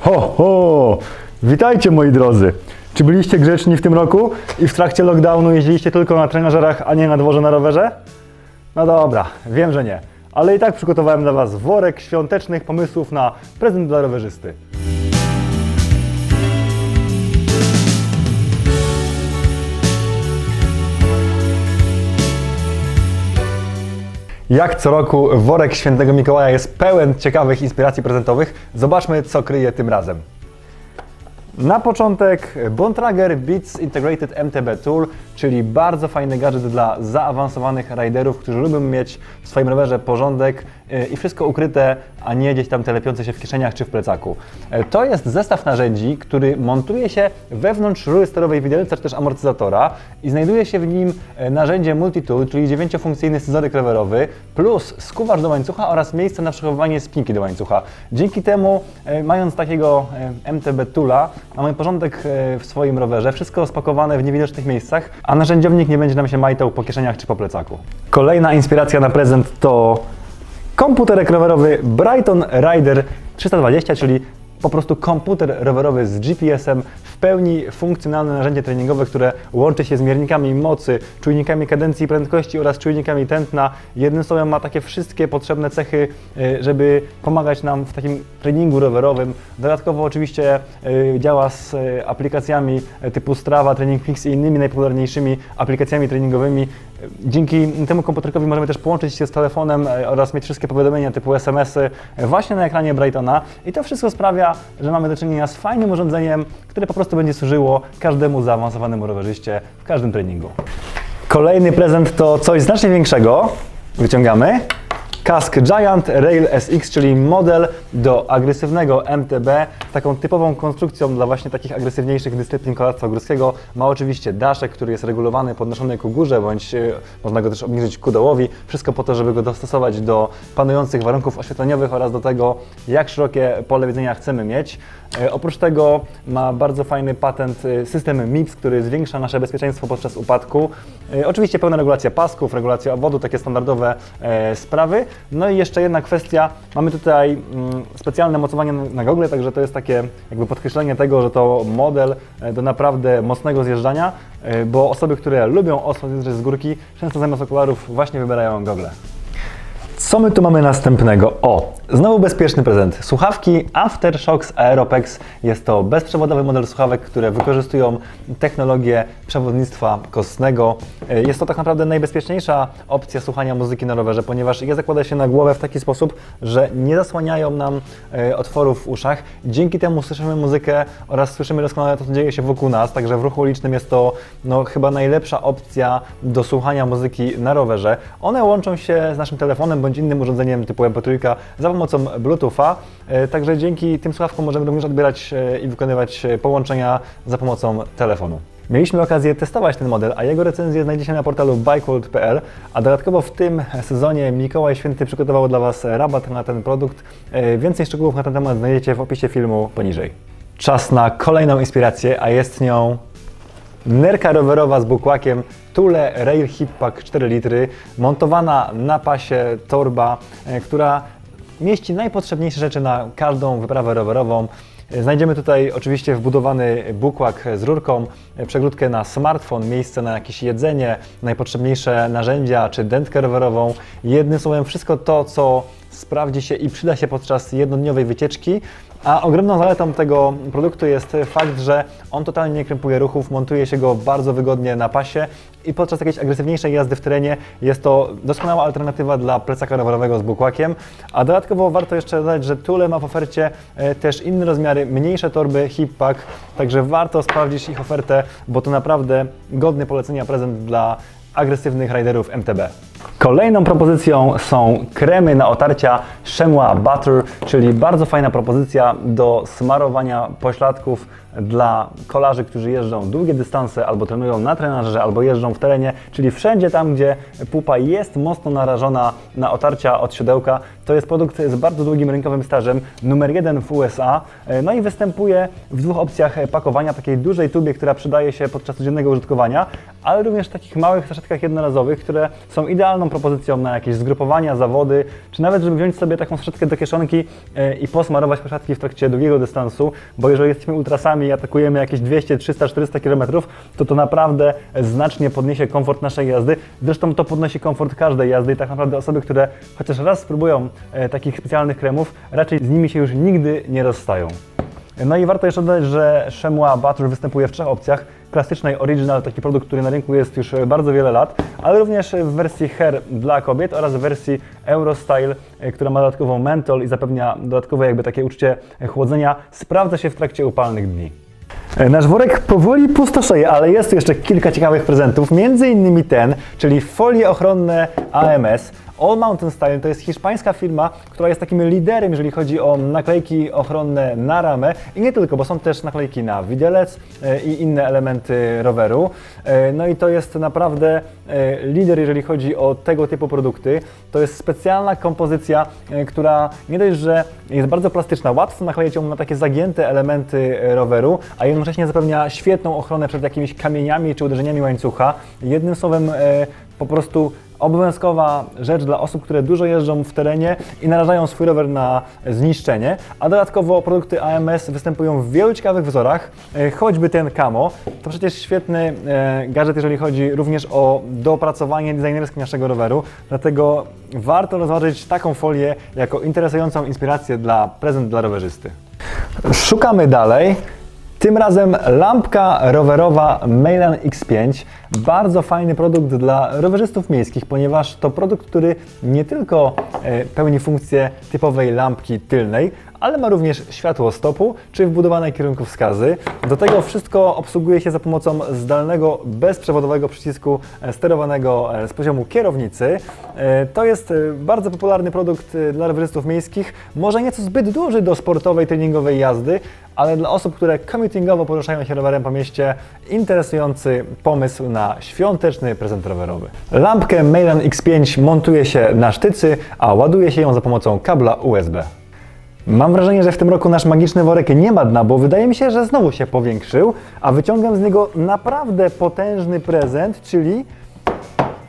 Ho, ho! Witajcie moi drodzy! Czy byliście grzeczni w tym roku i w trakcie lockdownu jeździliście tylko na trenażerach, a nie na dworze na rowerze? No dobra, wiem, że nie. Ale i tak przygotowałem dla Was worek świątecznych pomysłów na prezent dla rowerzysty. Jak co roku worek świętego Mikołaja jest pełen ciekawych inspiracji prezentowych. Zobaczmy, co kryje tym razem. Na początek Bontrager Beats Integrated MTB Tool, czyli bardzo fajny gadżet dla zaawansowanych riderów, którzy lubią mieć w swoim rowerze porządek yy, i wszystko ukryte, a nie gdzieś tam telepiące się w kieszeniach czy w plecaku. Yy, To jest zestaw narzędzi, który montuje się wewnątrz rury sterowej widelca czy też amortyzatora i znajduje się w nim yy, narzędzie multitool, czyli dziewięciofunkcyjny scyzoryk rowerowy, plus skuwacz do łańcucha oraz miejsce na przechowywanie spinki do łańcucha. Dzięki temu, yy, mając takiego MTB Toola, mamy porządek w swoim rowerze, wszystko spakowane w niewidocznych miejscach, a narzędziownik nie będzie nam się majtał po kieszeniach czy po plecaku. Kolejna inspiracja na prezent to komputerek rowerowy Brighton Rider 320, czyli po prostu komputer rowerowy z GPS-em, w pełni funkcjonalne narzędzie treningowe, które łączy się z miernikami mocy, czujnikami kadencji i prędkości oraz czujnikami tętna. Jednym słowem ma takie wszystkie potrzebne cechy, y, żeby pomagać nam w takim treningu rowerowym. Dodatkowo oczywiście y, działa z y, aplikacjami typu Strava, Training Peaks i innymi najpopularniejszymi aplikacjami treningowymi. Dzięki temu komputerkowi możemy też połączyć się z telefonem e, oraz mieć wszystkie powiadomienia typu SMS-y e, właśnie na ekranie Brightona i to wszystko sprawia, że mamy do czynienia z fajnym urządzeniem, które po prostu będzie służyło każdemu zaawansowanemu rowerzyście w każdym treningu. Kolejny prezent to coś znacznie większego. Wyciągamy. Kask Giant Rail SX, czyli model do agresywnego MTB, taką typową konstrukcją dla właśnie takich agresywniejszych dyscyplin kolarstwa górskiego. Ma oczywiście daszek, który jest regulowany, podnoszony ku górze, bądź e, można go też obniżyć ku dołowi. Wszystko po to, żeby go dostosować do panujących warunków oświetleniowych oraz do tego, jak szerokie pole widzenia chcemy mieć. E, Oprócz tego ma bardzo fajny patent e, system MIPS, który zwiększa nasze bezpieczeństwo podczas upadku. Oczywiście pełna regulacja pasków, regulacja obwodu, takie standardowe sprawy. No i jeszcze jedna kwestia, mamy tutaj mm, specjalne mocowanie na- gogle, także to jest takie jakby podkreślenie tego, że to model e, do naprawdę mocnego zjeżdżania, e, bo osoby, które lubią ostro zjeżdżać z górki, często zamiast okularów właśnie wybierają gogle. Co my tu mamy następnego? O, znowu bezpieczny prezent. Słuchawki Aftershocks Aeropex. Jest to bezprzewodowy model słuchawek, które wykorzystują technologię przewodnictwa kostnego. E, Jest to tak naprawdę najbezpieczniejsza opcja słuchania muzyki na rowerze, ponieważ je zakłada się na głowę w taki sposób, że nie zasłaniają nam e, otworów w uszach. Dzięki temu słyszymy muzykę oraz słyszymy doskonale to, co dzieje się wokół nas, także w ruchu ulicznym jest to no, chyba najlepsza opcja do słuchania muzyki na rowerze. One łączą się z naszym telefonem bądź innym urządzeniem typu MP3 za pomocą Bluetootha, e, także dzięki tym słuchawkom możemy również odbierać e, i wykonywać e, połączenia za pomocą telefonu. Mieliśmy okazję testować ten model, a jego recenzję znajdziecie na portalu bikeworld.pl, a dodatkowo w tym sezonie Mikołaj Święty przygotował dla Was rabat na ten produkt. Więcej szczegółów na ten temat znajdziecie w opisie filmu poniżej. Czas na kolejną inspirację, a jest nią Nerka rowerowa z bukłakiem Tule Rail Hip Pack 4 litry, montowana na pasie torba, e, która mieści najpotrzebniejsze rzeczy na każdą wyprawę rowerową. E, Znajdziemy tutaj oczywiście wbudowany bukłak z rurką, e, przegródkę na smartfon, miejsce na jakieś jedzenie, najpotrzebniejsze narzędzia czy dętkę rowerową. Jednym słowem wszystko to, co sprawdzi się i przyda się podczas jednodniowej wycieczki. A ogromną zaletą tego produktu jest fakt, że on totalnie nie krępuje ruchów, montuje się go bardzo wygodnie na pasie i podczas jakiejś agresywniejszej jazdy w terenie jest to doskonała alternatywa dla plecaka rowerowego z bukłakiem. A dodatkowo warto jeszcze dodać, że Thule ma w ofercie e, też inne rozmiary, mniejsze torby hip pack, także warto sprawdzić ich ofertę, bo to naprawdę godny polecenia prezent dla agresywnych riderów MTB. Kolejną propozycją są kremy na otarcia Shemwa Butter, czyli bardzo fajna propozycja do smarowania pośladków dla kolarzy, którzy jeżdżą długie dystanse albo trenują na trenażerze, albo jeżdżą w terenie, czyli wszędzie tam, gdzie pupa jest mocno narażona na otarcia od siodełka. To jest produkt z bardzo długim rynkowym stażem, numer jeden w USA, no i występuje w dwóch opcjach pakowania, takiej dużej tubie, która przydaje się podczas codziennego użytkowania, ale również takich małych saszetkach jednorazowych, które są idealną propozycją na jakieś zgrupowania, zawody, czy nawet żeby wziąć sobie taką saszetkę do kieszonki e, i posmarować przesiadki w trakcie długiego dystansu, bo jeżeli jesteśmy ultrasami i atakujemy jakieś 200, 300, 400 km, to to naprawdę znacznie podniesie komfort naszej jazdy. Zresztą to podnosi komfort każdej jazdy i tak naprawdę osoby, które chociaż raz spróbują e, takich specjalnych kremów, raczej z nimi się już nigdy nie rozstają. No i warto jeszcze dodać, że Shemua Butter występuje w trzech opcjach. Klasycznej Original, taki produkt, który na rynku jest już bardzo wiele lat, ale również w wersji Hair dla kobiet oraz w wersji Eurostyle, e, która ma dodatkową mentol i zapewnia dodatkowe jakby takie uczucie chłodzenia. Sprawdza się w trakcie upalnych dni. E, Nasz worek powoli pustoszeje, ale jest tu jeszcze kilka ciekawych prezentów, między innymi ten, czyli folie ochronne AMS. All Mountain Style to jest hiszpańska firma, która jest takim liderem, jeżeli chodzi o naklejki ochronne na ramę i nie tylko, bo są też naklejki na widelec e, i inne elementy roweru. E, No i to jest naprawdę e, lider, jeżeli chodzi o tego typu produkty. To jest specjalna kompozycja, która nie dość, że jest bardzo plastyczna, łatwo nakleić ją na takie zagięte elementy roweru, a jednocześnie zapewnia świetną ochronę przed jakimiś kamieniami czy uderzeniami łańcucha. Jednym słowem, po prostu obowiązkowa rzecz dla osób, które dużo jeżdżą w terenie i narażają swój rower na zniszczenie, a dodatkowo produkty AMS występują w wielu ciekawych wzorach, e, choćby ten Camo. To przecież świetny e, gadżet, jeżeli chodzi również o dopracowanie designerskie naszego roweru, dlatego warto rozważyć taką folię jako interesującą inspirację dla prezent dla rowerzysty. Szukamy dalej. Tym razem lampka rowerowa Mailan X5. Bardzo fajny produkt dla rowerzystów miejskich, ponieważ to produkt, który nie tylko e, pełni funkcję typowej lampki tylnej, ale ma również światło stopu czy wbudowane kierunkowskazy. Do tego wszystko obsługuje się za pomocą zdalnego, bezprzewodowego przycisku e, sterowanego e, z poziomu kierownicy. E, To jest bardzo popularny produkt dla rowerzystów miejskich, może nieco zbyt duży do sportowej, treningowej jazdy, ale dla osób, które commutingowo poruszają się rowerem po mieście, interesujący pomysł na świąteczny prezent rowerowy. Lampkę Mailan X5 montuje się na sztycy, a ładuje się ją za pomocą kabla USB. Mam wrażenie, że w tym roku nasz magiczny worek nie ma dna, bo wydaje mi się, że znowu się powiększył, a wyciągam z niego naprawdę potężny prezent, czyli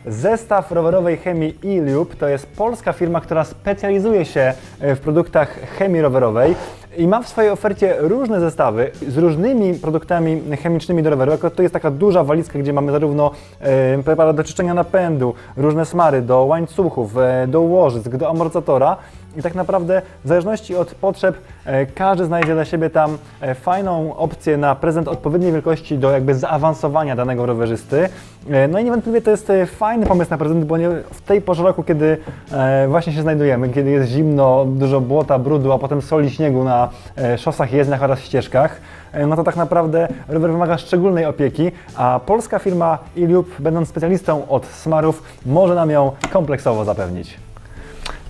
Zestaw rowerowej chemii e-Lube to jest polska firma, która specjalizuje się e, w produktach chemii rowerowej i ma w swojej ofercie różne zestawy z różnymi produktami chemicznymi do roweru. To jest taka duża walizka, gdzie mamy zarówno e, preparat do czyszczenia napędu, różne smary do łańcuchów, e, do łożysk, do amortyzatora. I tak naprawdę w zależności od potrzeb e, każdy znajdzie dla siebie tam e, fajną opcję na prezent odpowiedniej wielkości do jakby zaawansowania danego rowerzysty. E, No i niewątpliwie to jest fajny pomysł na prezent, bo nie, w tej porze roku, kiedy właśnie się znajdujemy, kiedy jest zimno, dużo błota, brudu, a potem soli śniegu na szosach, jezdniach oraz ścieżkach, no to tak naprawdę rower wymaga szczególnej opieki, a polska firma Iliub, będąc specjalistą od smarów, może nam ją kompleksowo zapewnić.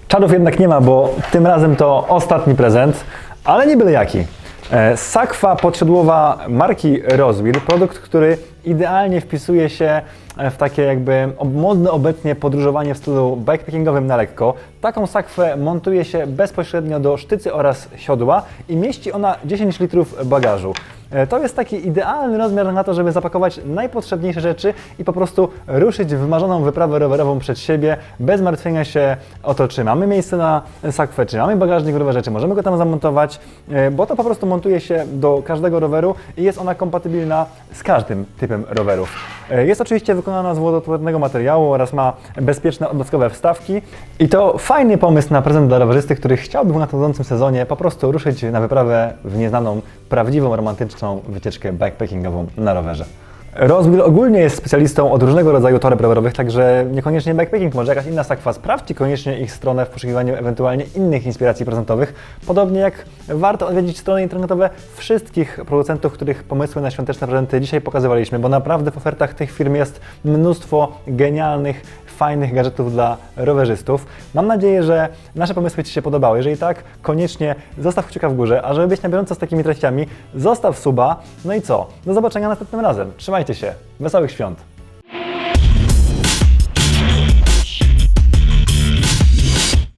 Czarów jednak nie ma, bo tym razem to ostatni prezent, ale nie byle jaki. E, Sakwa podsiodłowa marki Roswell, produkt, który idealnie wpisuje się e, w takie jakby modne obecnie podróżowanie w stylu bikepackingowym na lekko. Taką sakwę montuje się bezpośrednio do sztycy oraz siodła i mieści ona 10 litrów bagażu. E, To jest taki idealny rozmiar na to, żeby zapakować najpotrzebniejsze rzeczy i po prostu ruszyć w wymarzoną wyprawę rowerową przed siebie, bez martwienia się o to, czy mamy miejsce na sakwę, czy mamy bagażnik rowerze, czy możemy go tam zamontować, e, bo to po prostu montuje się do każdego roweru i jest ona kompatybilna z każdym typem rowerów. E, Jest oczywiście wykonana z wodoodpornego materiału oraz ma bezpieczne odblaskowe wstawki i to fajny pomysł na prezent dla rowerzysty, który chciałby w nadchodzącym sezonie po prostu ruszyć na wyprawę w nieznaną, prawdziwą, romantyczną wycieczkę bikepackingową na rowerze. Roswell ogólnie jest specjalistą od różnego rodzaju toreb rowerowych, także niekoniecznie bikepacking, może jakaś inna sakwa. Sprawdźcie koniecznie ich stronę w poszukiwaniu ewentualnie innych inspiracji prezentowych. Podobnie jak warto odwiedzić strony internetowe wszystkich producentów, których pomysły na świąteczne prezenty dzisiaj pokazywaliśmy, bo naprawdę w ofertach tych firm jest mnóstwo genialnych, fajnych gadżetów dla rowerzystów. Mam nadzieję, że nasze pomysły Ci się podobały. Jeżeli tak, koniecznie zostaw kciuka w górze, a żeby być na bieżąco z takimi treściami, zostaw suba. No i co? Do zobaczenia następnym razem. Trzymajcie się. Wesołych świąt.